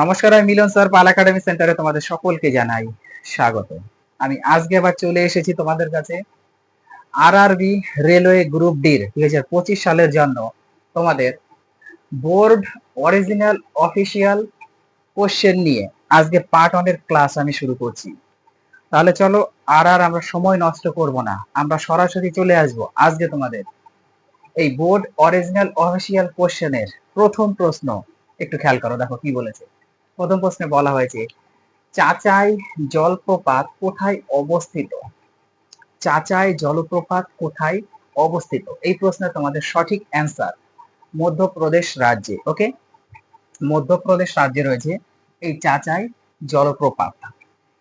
নমস্কার, আমি মিলন স্যার, পাল একাডেমি সেন্টারে তোমাদের সকলকে জানাই স্বাগত। আমি আজকে আবার চলে এসেছি তোমাদের কাছে আরআরবি রেলওয়ে গ্রুপ ডির দুই হাজার পঁচিশ সালের জন্য তোমাদের বোর্ড অরিজিনাল অফিসিয়াল কোশ্চেন নিয়ে আজকে পার্ট ওয়ানের ক্লাস আমি শুরু করছি। তাহলে চলো আর আর আমরা সময় নষ্ট করব না, আমরা সরাসরি চলে আসব আজকে তোমাদের এই বোর্ড অরিজিনাল অফিসিয়াল কোশ্চেনের প্রথম প্রশ্ন। একটু খেয়াল করো, দেখো কি বলেছে। প্রথম প্রশ্নে বলা হয়েছে, চাচাই জলপ্রপাত কোথায় অবস্থিত? চাচাই জলপ্রপাত কোথায় অবস্থিত? এই প্রশ্নে তোমাদের সঠিক অ্যান্সার মধ্যপ্রদেশ রাজ্যে ওকে মধ্যপ্রদেশ রাজ্যে রয়েছে এই চাচাই জলপ্রপাত।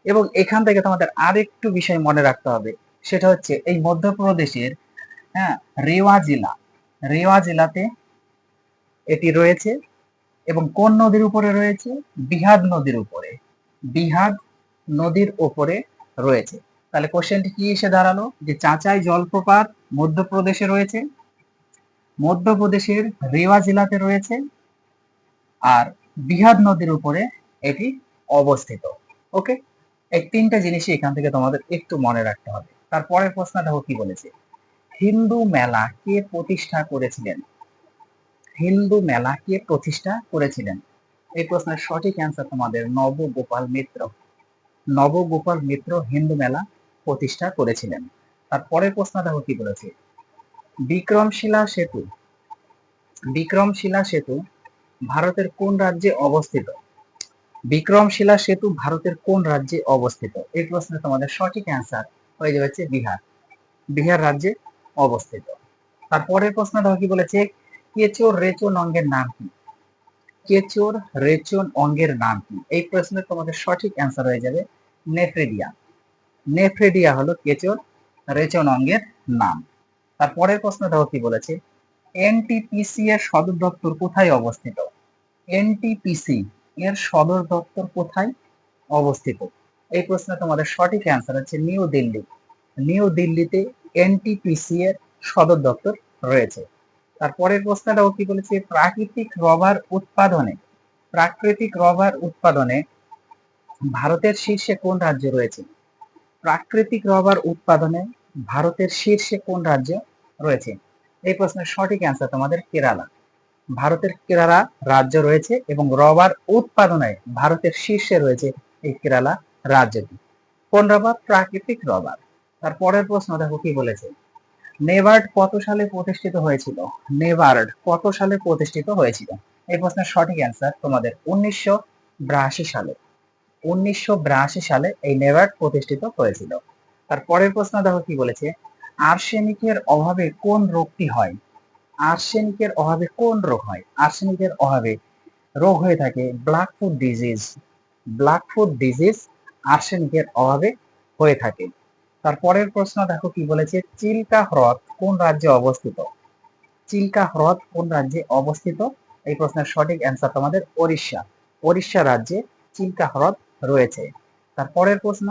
এবং এখান থেকে তোমাদের আরেকটু বিষয় মনে রাখতে হবে, সেটা হচ্ছে এই মধ্যপ্রদেশের হ্যাঁ রেওয়া জেলা, রেওয়া জেলাতে এটি রয়েছে এবং কোন নদীর উপরে রয়েছে? বিহাদ নদীর উপরে। বিহাদ নদীর উপরে রয়েছে। তাহলে কোশ্চেনটি কি এসে দাঁড়াল? যে চাচাই জলপ্রপাত মধ্যপ্রদেশে রয়েছে, মধ্যপ্রদেশের রেওয়া জেলাতে রয়েছে, আর বিহাদ নদীর উপরে এটি অবস্থিত। ওকে? এই তিনটা জিনিসই এখান থেকে তোমাদের একটু মনে রাখতে হবে। তারপরের প্রশ্ন দেখো কি বলেছে? হিন্দু মেলা কে প্রতিষ্ঠা করেছিলেন? হিন্দু মেলা কে প্রতিষ্ঠা করেছিলেন? এই প্রশ্নের সঠিক অ্যান্সার তোমাদের নবগোপাল মিত্র। নবগোপাল মিত্র হিন্দু মেলা প্রতিষ্ঠা করেছিলেন। তারপরের প্রশ্ন দেখো কি বলেছে? বিক্রমশিলা সেতু। বিক্রমশিলা সেতু ভারতের কোন রাজ্যে অবস্থিত? বিক্রমশিলা সেতু ভারতের কোন রাজ্যে অবস্থিত? এই প্রশ্নের তোমাদের সঠিক অ্যান্সার হয়ে যাবে হচ্ছে বিহার। বিহার রাজ্যে অবস্থিত। তারপরের প্রশ্ন দেখো কি বলেছে? কেচোর রেচন অঙ্গের নাম কি? কেচোর রেচন অঙ্গের নাম কি? এই প্রশ্নের তোমাদের সঠিক অ্যান্সার হয়ে যাবে নেফ্রেডিয়া। নেফ্রেডিয়া হলো কেচোর রেচন অঙ্গের নাম। তারপরের প্রশ্ন দেখো কি বলেছে? এনটিপিসি এর সদর দপ্তর কোথায় অবস্থিত? এনটিপিসি এর সদর দপ্তর কোথায় অবস্থিত? এই প্রশ্নে তোমাদের সঠিক অ্যান্সার হচ্ছে নিউ দিল্লি। নিউ দিল্লিতে এনটিপিসি এর সদর দপ্তর রয়েছে। তারপরের প্রশ্নটাও কি বলেছে? প্রাকৃতিক রবার উৎপাদনে, প্রাকৃতিক রবার উৎপাদনে ভারতের শীর্ষে কোন রাজ্য রয়েছে? প্রাকৃতিক রবার উৎপাদনে ভারতের শীর্ষে কোন রাজ্য রয়েছে? এই প্রশ্নের সঠিক অ্যান্সার তোমাদের কেরালা। ভারতের কেরালা রাজ্য রয়েছে এবং রবার উৎপাদনে ভারতের শীর্ষে রয়েছে এই কেরালা রাজ্যটি। কোন রবার? প্রাকৃতিক রবার। তারপরের প্রশ্ন দেখো কি বলেছে? নেভার্ড কত সালে প্রতিষ্ঠিত হয়েছিল? নেভার্ড কত সালে প্রতিষ্ঠিত হয়েছিল? এই প্রশ্নের সঠিক অ্যান্সার তোমাদের উনিশশো সালে। উনিশশো সালে এই নেভার্ড প্রতিষ্ঠিত হয়েছিল। তারপরের প্রশ্ন দেখো কি বলেছে? আর্সেনিকের অভাবে কোন রোগটি হয়? আর্সেনিকের অভাবে কোন রোগ হয়? আর্সেনিকের অভাবে রোগ হয়ে থাকে black foot disease. Black foot disease আর্সেনিকের অভাবে হয়ে থাকে। তারপরের প্রশ্ন দেখো কি বলেছে, চিল্কা হ্রদ কোন রাজ্যে অবস্থিত? চিল্কা হ্রদ কোন রাজ্যে অবস্থিত? এই প্রশ্নের সঠিক অ্যান্সার তোমাদের ওড়িশা। ওড়িশা রাজ্যে চিল্কা হ্রদ রয়েছে। তারপরের প্রশ্ন,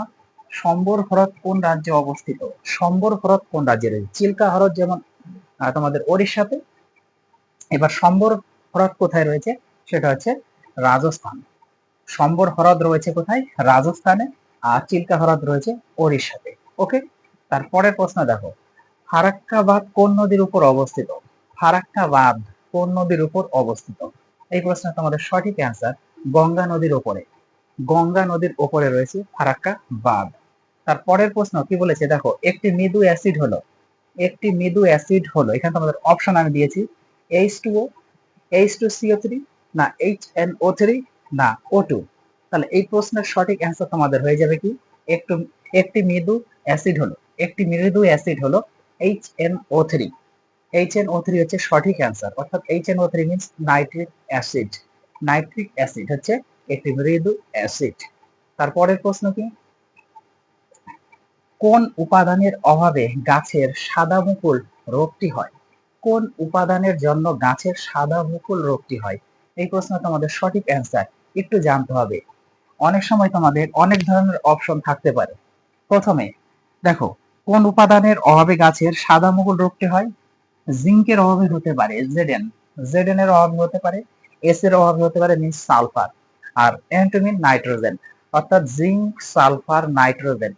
সম্বর হ্রদ কোন রাজ্যে অবস্থিত? সম্বর হ্রদ কোন রাজ্যে রয়েছে? চিল্কা হ্রদ যেমন তোমাদের ওড়িশাতে, এবার সম্বর হ্রদ কোথায় রয়েছে? সেটা হচ্ছে রাজস্থান। সম্বর হ্রদ রয়েছে কোথায়? রাজস্থানে। আর চিল্কা হ্রদ রয়েছে ওড়িশাতে। ওকে তারপরের প্রশ্ন দেখো। ফারাক্কা বাঁধ কোন নদীর উপর অবস্থিত? ফারাক্কা বাঁধ কোন নদীর উপর অবস্থিত? এই প্রশ্ন তোমাদের সঠিক অ্যান্সার গঙ্গা নদীর উপরে। গঙ্গা নদীর উপরে রয়েছে ফারাক্কা বাঁধ তারপরের প্রশ্ন কি বলেছে? দেখো, একটি মৃদু অ্যাসিড হলো। একটি মৃদু অ্যাসিড হলো। এখানে তোমাদের অপশন আমি দিয়েছি। H two O H two CO three না এইচ এন ও থ্রি না ও টু তাহলে এই প্রশ্নের সঠিক অ্যান্সার তোমাদের হয়ে যাবে কি? একটু, একটি মৃদু অ্যাসিড হলো, একটি মৃদু অ্যাসিড হলো H N O three H N O three হচ্ছে সঠিক অ্যান্সার অর্থাৎ H N O three means nitric acid nitric acid হচ্ছে একটি মৃদু অ্যাসিড তারপরের প্রশ্ন কি? কোন উপাদানের অভাবে গাছের সাদা মুকুল রোগটি হয়? কোন উপাদানের জন্য গাছের সাদা মুকুল রোগটি হয়? এই প্রশ্ন তোমাদের সঠিক অ্যান্সার একটু জানতে হবে। অনেক সময় তোমাদের অনেক ধরনের অপশন থাকতে পারে। প্রথমে, দেখো, কোন উপাদানের অভাবে গাছের সাদা মুকুল রোগটি হয়? জিঙ্কের অভাবে হতে পারে জেডেন জেডেন এর অভাবে হতে পারে এস এর অভাবে হতে পারে মিনস সালফার আর অ্যান্টোমিন নাইট্রোজেন অর্থাৎ জিঙ্ক সালফার নাইট্রোজেন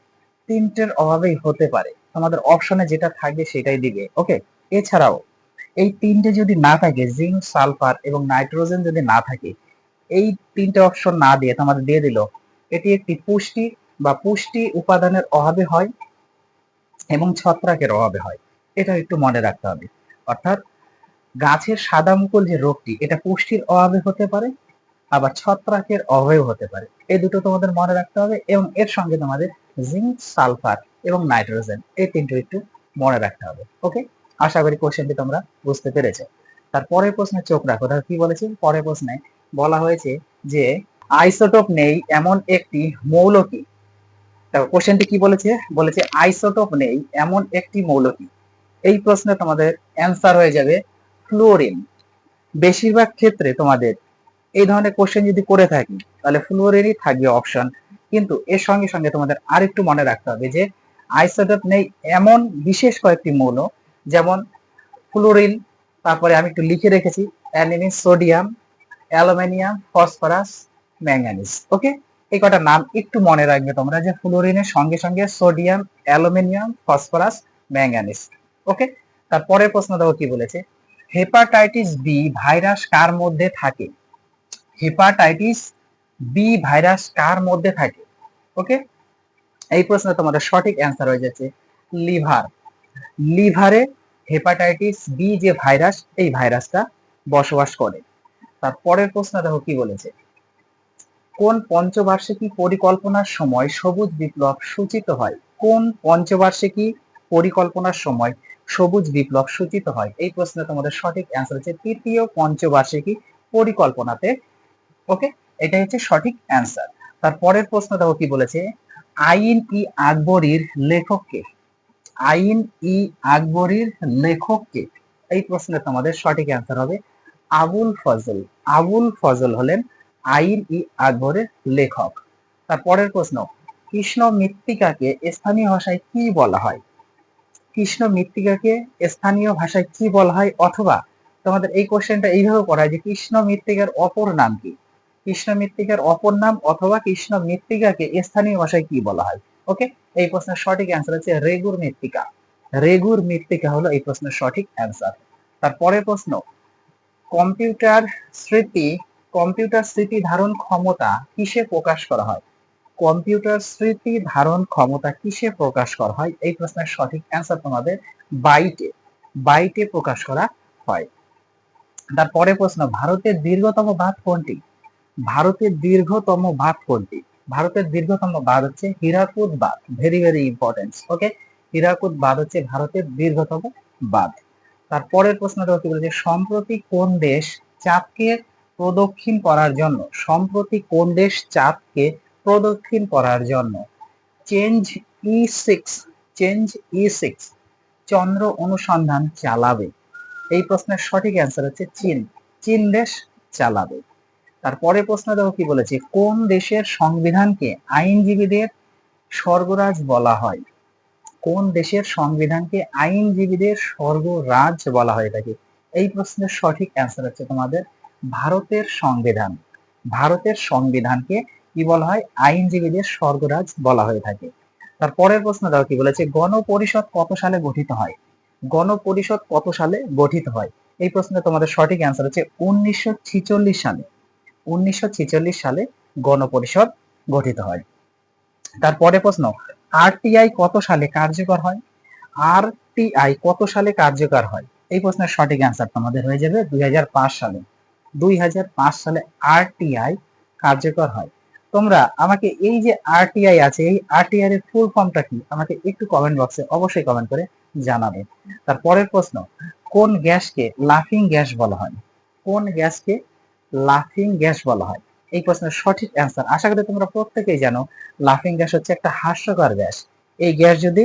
তিনটের অভাবেই হতে পারে। তোমাদের অপশনে যেটা থাকবে সেটাই দিবে ওকে এছাড়াও, এই তিনটে যদি না থাকে জিঙ্ক সালফার এবং নাইট্রোজেন যদি না থাকে এই তিনটে অপশন না দিয়ে তোমাদের দিয়ে দিল। এটি একটি পুষ্টি বা পুষ্টি উপাদানের অভাবে হয় এবং ছত্রাকের অভাবে হয়। এটা একটু মনে রাখতে হবে। অর্থাৎ গাছের সাদা মুকুল যে রোগটি, এটা পুষ্টির অভাবে হতে পারে, আবার ছত্রাকের অভাবেও হতে পারে। এই দুটো তোমাদের মনে রাখতে হবে এবং এর সঙ্গে তোমাদের জিঙ্ক সালফার এবং নাইট্রোজেন এই তিনটে একটু মনে রাখতে হবে। ওকে আশা করি কোশ্চেনটি তোমরা বুঝতে পেরেছ। তার পরের প্রশ্নে চোখ রাখো। তাহলে কি বলেছি? পরের প্রশ্নে বলা হয়েছে যে, আইসোটোপ নেই এমন একটি মৌল কি কোশ্চেনটি কি বলেছে? বলেছে, আইসোটোপ নেই এমন একটি মৌল কি এই প্রশ্নে তোমাদের অ্যান্সার হয়ে যাবে ফ্লোরিন বেশিরভাগ ক্ষেত্রে তোমাদের এই ধরনের কোশ্চেন যদি করে থাকি, তাহলে ফ্লোরিনই থাকবে অপশন কিন্তু এর সঙ্গে সঙ্গে তোমাদের আরেকটু মনে রাখতে হবে যে, আইসোটোপ নেই এমন বিশেষ কয়েকটি মৌল, যেমন ফ্লোরিন তারপরে আমি একটু লিখে রেখেছি, অ্যানিমিন sodium aluminium, phosphorus manganese okay? এই কটা নাম একটু মনে রাখবে তোমরা যে ফ্লোরিনের সঙ্গে সঙ্গে sodium, aluminium, phosphorus manganese okay? তারপরের প্রশ্ন দেখো কি বলেছে? হেপাটাইটিস বি ভাইরাস কার মধ্যে থাকে? হেপাটাইটিস বি ভাইরাস কার মধ্যে থাকে? ওকে? এই প্রশ্নে তোমাদের সঠিক অ্যান্সার হয়ে যাচ্ছে লিভার। লিভারে হেপাটাইটিস বি যে ভাইরাস, এই ভাইরাসটা বসবাস করে। তার পরের প্রশ্ন দেখো কি বলেছে? কোন পঞ্চবার্ষিকী পরিকল্পনার সময় সবুজ বিপ্লব সূচিত হয়? কোন পঞ্চবার্ষিকী পরিকল্পনার সময় সবুজ বিপ্লব সূচিত হয়? এই প্রশ্নে তোমাদের সঠিক অ্যান্সার হচ্ছে তৃতীয় পঞ্চবার্ষিকী পরিকল্পনাতে। ওকে এটা হচ্ছে সঠিক অ্যান্সার তার পরের প্রশ্ন দেখো কি বলেছে? আইন ই আকবরীর লেখককে। আইন ই আকবরীর লেখককে। এই প্রশ্নে তোমাদের সঠিক অ্যান্সার হবে আবুল ফজল। আবুল ফজল হলেন আইন ই আকবরের লেখক। তার পরের প্রশ্ন, কৃষ্ণ মৃত্তিকাকে স্থানীয় ভাষায় কি বলা হয়? কৃষ্ণ মৃত্তিকাকে স্থানীয় ভাষায় কি বলা হয়? অথবা তোমাদের এই কোশ্চেনটা এইভাবে করা যে কৃষ্ণ মৃত্তিকার অপর নাম কি? কৃষ্ণ মৃত্তিকার অপর নাম অথবা কৃষ্ণ মৃত্তিকাকে স্থানীয় ভাষায় কি বলা হয়? ওকে? এই প্রশ্নের সঠিক অ্যান্সার হচ্ছে রেগুর মৃত্তিকা। রেগুর মৃত্তিকা হলো এই প্রশ্নের সঠিক অ্যান্সার তারপরের প্রশ্ন কম্পিউটার স্মৃতি কম্পিউটার স্মৃতি ধারণ ক্ষমতা কিসে প্রকাশ করা হয়? কম্পিউটার স্মৃতি ধারণ ক্ষমতা কিসে প্রকাশ করা হয়? এই প্রশ্নের সঠিক অ্যান্সার তোমাদের বাইটে বাইটে প্রকাশ করা হয়। তারপরে প্রশ্ন, ভারতের দীর্ঘতম বাঁধ কোনটি? ভারতের দীর্ঘতম বাঁধ কোনটি? ভারতের দীর্ঘতম বাঁধ হচ্ছে হীরাকুদ বাঁধ very very important okay Hirakud বাঁধ হচ্ছে ভারতের দীর্ঘতম বাঁধ। তারপরের প্রশ্নটা হচ্ছে বলেছে, সম্প্রতি কোন দেশ চাপকে প্রদক্ষিণ করার জন্য, সম্প্রতি কোন দেশ চাপকে প্রদক্ষিণ করার জন্য? চেঞ্জ ই সিক্স, চেঞ্জ ই সিক্স, চন্দ্র অনুসন্ধান চালাবে। এই প্রশ্নের সঠিক অ্যান্সার হচ্ছে চীন চীন দেশ চালাবে। তারপরে প্রশ্ন দেখো কি বলেছে, কোন দেশের সংবিধানকে আইনজীবীদের স্বর্গরাজ বলা হয়? কোন দেশের সংবিধানকে আইনজীবীদের স্বর্গরাজ বলা হয়ে থাকে এই প্রশ্নের সঠিক অ্যান্সার হচ্ছে তোমাদের ভারতের সংবিধান। ভারতের সংবিধানকে কি বলা হয়? আইনজীবীদের স্বর্গরাজ বলা হয়ে থাকে। তারপরের প্রশ্ন দেখো কি বলেছে, গণপরিষদ কত সালে গঠিত হয়? গণপরিষদ কত সালে গঠিত হয়? এই প্রশ্নে তোমাদের সঠিক অ্যান্সার হচ্ছে উনিশশো ছেচল্লিশ সালে। উনিশশো ছেচল্লিশ সালে গণপরিষদ গঠিত হয়। তারপরে প্রশ্ন আরটিআই কত সালে কার্যকর হয়? আরটিআই কত সালে কার্যকর হয়? এই প্রশ্নের সঠিক অ্যান্সার তোমাদের হয়ে যাবে দুই হাজার পাঁচ সালে। দুই হাজার পাঁচ সালে আরটিআই কার্যকর হয়। তোমরা আমাকে এই যে আরটিআই আছে, এই আরটিআই এর ফুল ফর্মটা কি? আমাকে একটু কমেন্ট বক্সে অবশ্যই কমেন্ট করে জানাবে। তারপরের প্রশ্ন, কোন গ্যাসকে লাফিং গ্যাস বলা হয়? কোন গ্যাসকে লাফিং গ্যাস বলা হয়? এই প্রশ্নের সঠিক অ্যান্সার আশা করি তোমরা প্রত্যেকেই জানো লাফিং গ্যাস হচ্ছে একটা হাস্যকর গ্যাস। এই গ্যাস যদি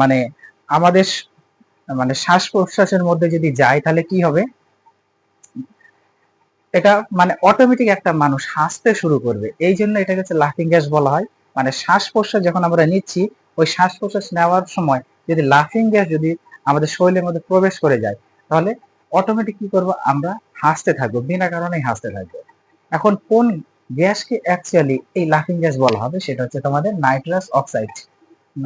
মানে আমাদের মানে শ্বাস প্রশ্বাসের মধ্যে যদি যায়, তাহলে কি হবে? এটা মানে অটোমেটিক একটা মানুষ হাসতে শুরু করবে। এই জন্য এটাকে হচ্ছে লাফিং গ্যাস বলা হয়। মানে শ্বাস প্রশ্বাস যখন আমরা নিচ্ছি, ওই শ্বাস প্রশ্বাস নেওয়ার সময় যদি লাফিং গ্যাস যদি আমাদের শরীরের মধ্যে প্রবেশ করে যায়, তাহলে অটোমেটিক কি করব? আমরা হাসতে থাকব, বিনা কারণেই হাসতে থাকব। এখন কোন গ্যাসকে অ্যাকচুয়ালি এই লাফিং গ্যাস বলা হবে, সেটা হচ্ছে তোমাদের নাইট্রাস অক্সাইড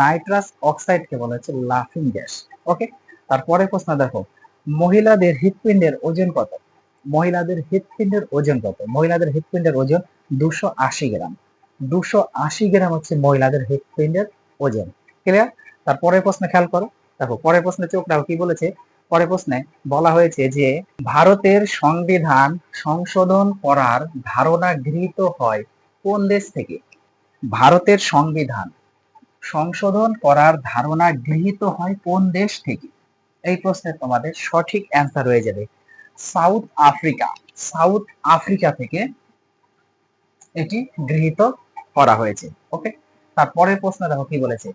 নাইট্রাস অক্সাইডকে বলা হচ্ছে লাফিং গ্যাস ওকে তারপরে প্রশ্ন দেখো, মহিলাদের হৃৎপিণ্ডের ওজন কত? মহিলাদের হৃৎপিণ্ডের ওজন কত? মহিলাদের হৃৎপিণ্ডের ওজন দুশো আশি গ্রাম। দুশো আশি গ্রাম হচ্ছে মহিলাদের হৃৎপিণ্ডের ওজন। ক্লিয়ার তারপরের প্রশ্ন খেয়াল করো। দেখো, পরের প্রশ্নে চোখ রাখো, কি বলেছে? পরের প্রশ্নে বলা হয়েছে যে, ভারতের সংবিধান সংশোধন করার ধারণা গৃহীত হয় কোন দেশ থেকে? ভারতের সংবিধান সংশোধন করার ধারণা গৃহীত হয় কোন দেশ থেকে? এই প্রশ্নের তোমাদের সঠিক অ্যান্সার হয়ে যাবে সাউথ আফ্রিকা। সাউথ আফ্রিকা থেকে এটি গৃহীত করা হয়েছে। ওকে? তারপরের প্রশ্ন দেখো কি বলেছে?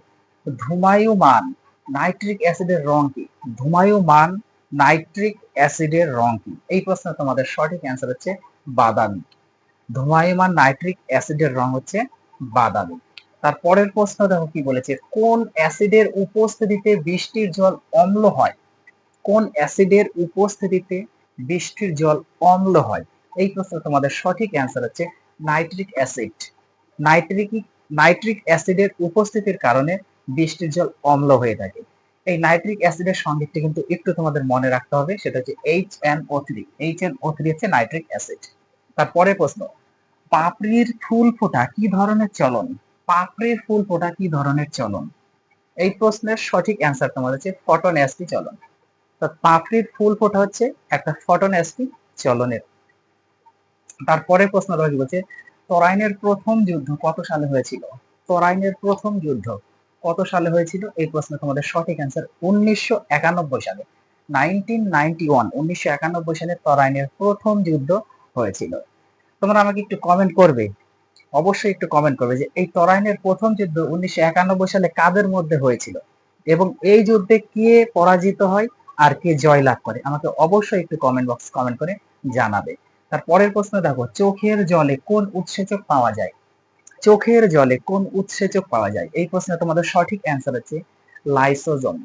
ধুমায়ুমান নাইট্রিক অ্যাসিডের রং কি? ধুমায়ুমান নাইট্রিক অ্যাসিডের রং কি? এই প্রশ্ন তোমাদের সঠিক অ্যান্সার হচ্ছে বাদামি। ধুমায়ুমান নাইট্রিক অ্যাসিডের রং হচ্ছে বাদামি। তারপরের প্রশ্ন দেখো কি বলেছে, কোন অ্যাসিডের উপস্থিতিতে বৃষ্টির জল অম্ল হয়? কোন অ্যাসিডের উপস্থিতিতে বৃষ্টির জল অম্ল হয়? এই প্রশ্ন তোমাদের সঠিক অ্যান্সার হচ্ছে নাইট্রিক অ্যাসিড। নাইট্রিক নাইট্রিক অ্যাসিডের উপস্থিতির কারণে বৃষ্টির জল অম্ল হয়ে থাকে। এই নাইট্রিক অ্যাসিডের সংকেতটি কিন্তু একটু তোমাদের মনে রাখতে হবে, সেটা হচ্ছে H N O three H N O three হচ্ছে নাইট্রিক অ্যাসিড তারপরে প্রশ্ন, পাপড়ির ফুল ফোটা কি ধরনের চলন? পাপড়ির ফুল ফোটা কি ধরনের চলন? এই প্রশ্নের সঠিক অ্যান্সার তোমার হচ্ছে ফটন অ্যাস্টি চলন। তো পাপড়ির ফুল ফোটা হচ্ছে একটা ফটন অ্যাস্টি চলনের। তারপরে প্রশ্ন রয়েছে বলছে তরাইনের প্রথম যুদ্ধ কত সালে হয়েছিল? তরাইনের প্রথম যুদ্ধ কত সালে হয়েছিল? এই প্রশ্ন তোমাদের সঠিক অ্যান্সার উনিশশো একানব্বই সালে। নাইনটিন নাইনটি ওয়ান উনিশশো একানব্বই সালে তরাইনের প্রথম যুদ্ধ হয়েছিল। তোমরা আমাকে একটু কমেন্ট করবে? অবশ্যই একটু কমেন্ট করবে যে এই তরাইনের প্রথম যুদ্ধ উনিশশো একানব্বই সালে কাদের মধ্যে হয়েছিল? এবং এই যুদ্ধে কে পরাজিত হয় আর কে জয় লাভ করে? আমাকে অবশ্যই একটু কমেন্ট বক্স কমেন্ট করে জানাবে। তার পরের প্রশ্ন দেখো, চোখের জলে কোন উৎসেচক পাওয়া যায়? চোখের জলে কোন উৎসেচক পাওয়া যায়? এই প্রশ্নে তোমাদের সঠিক অ্যান্সার হচ্ছে লাইসোজম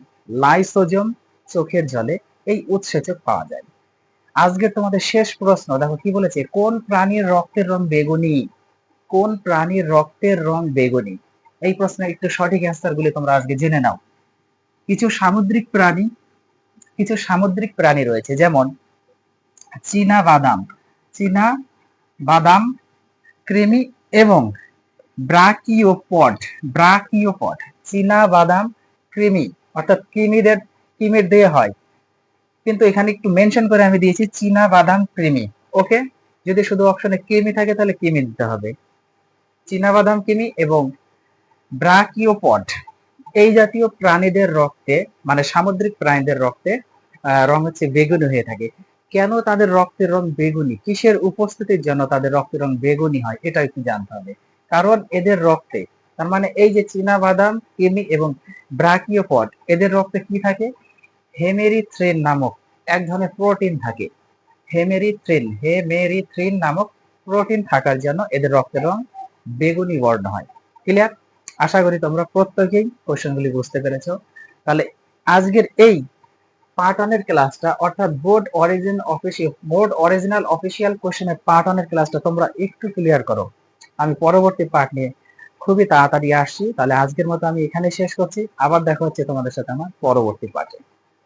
লাইসোজম চোখের জলে এই উৎসেচক পাওয়া যায়। আজকে তোমাদের শেষ প্রশ্ন, দেখো কি বলেছে? কোন প্রাণীর রক্তের রং বেগুনি? কোন প্রাণীর রক্তের রং বেগুনি? এই প্রশ্নের একটু সঠিক অ্যান্সার গুলি তোমরা আজকে জেনে নাও। কিছু সামুদ্রিক প্রাণী, কিছু সামুদ্রিক প্রাণী রয়েছে, যেমন চীনা বাদাম। চীনা বাদাম কৃমি এবং ব্রাকিওপড ব্রাকিওপড, চীনা বাদাম কৃমি অর্থাৎ কৃমিদের কৃমির দিয়ে হয়। কিন্তু এখানে একটু মেনশন করে আমি দিয়েছি চীনা বাদাম কৃমি ওকে? যদি শুধু অপশনে কৃমি থাকে তাহলে কৃমি দিতে হবে। চীনা বাদাম কৃমি এবং ব্রাকিওপড, এই জাতীয় প্রাণীদের রক্তে মানে সামুদ্রিক প্রাণীদের রক্তে রং হচ্ছে বেগুনি হয়ে থাকে। কেন তাদের রক্তের রং বেগুনি? কিসের উপস্থিতির জন্য তাদের রক্তের রং বেগুনি হয়? এটা একটু জানতে হবে। কারণ এদের রক্তে, তার মানে এই যে চীনা বাদাম, কিমি এবং ব্রাকিওপড, এদের রক্তে কি থাকে? হেমেরিথ্রিন নামক এক ধরনের প্রোটিন থাকে। হেমেরিথ্রিন হেমেরিথ্রিন নামক প্রোটিন থাকার জন্য এদের রক্তের রং বেগুনি বর্ণ হয়। ক্লিয়ার আশা করি তোমরা প্রত্যেকেই কোশ্চেনগুলি বুঝতে পেরেছ। তাহলে আজকের এই পার্ট ওয়ানের ক্লাসটা, অর্থাৎ board origin official, board original official কোশ্চেনের পার্ট ওয়ানের ক্লাসটা তোমরা একটু ক্লিয়ার করো। আমি পরবর্তী পার্ট নিয়ে খুবই তাড়াতাড়ি আসছি। তাহলে আজকের মতো আমি এখানে শেষ করছি। আবার দেখা হচ্ছে তোমাদের সাথে আমার পরবর্তী পার্টে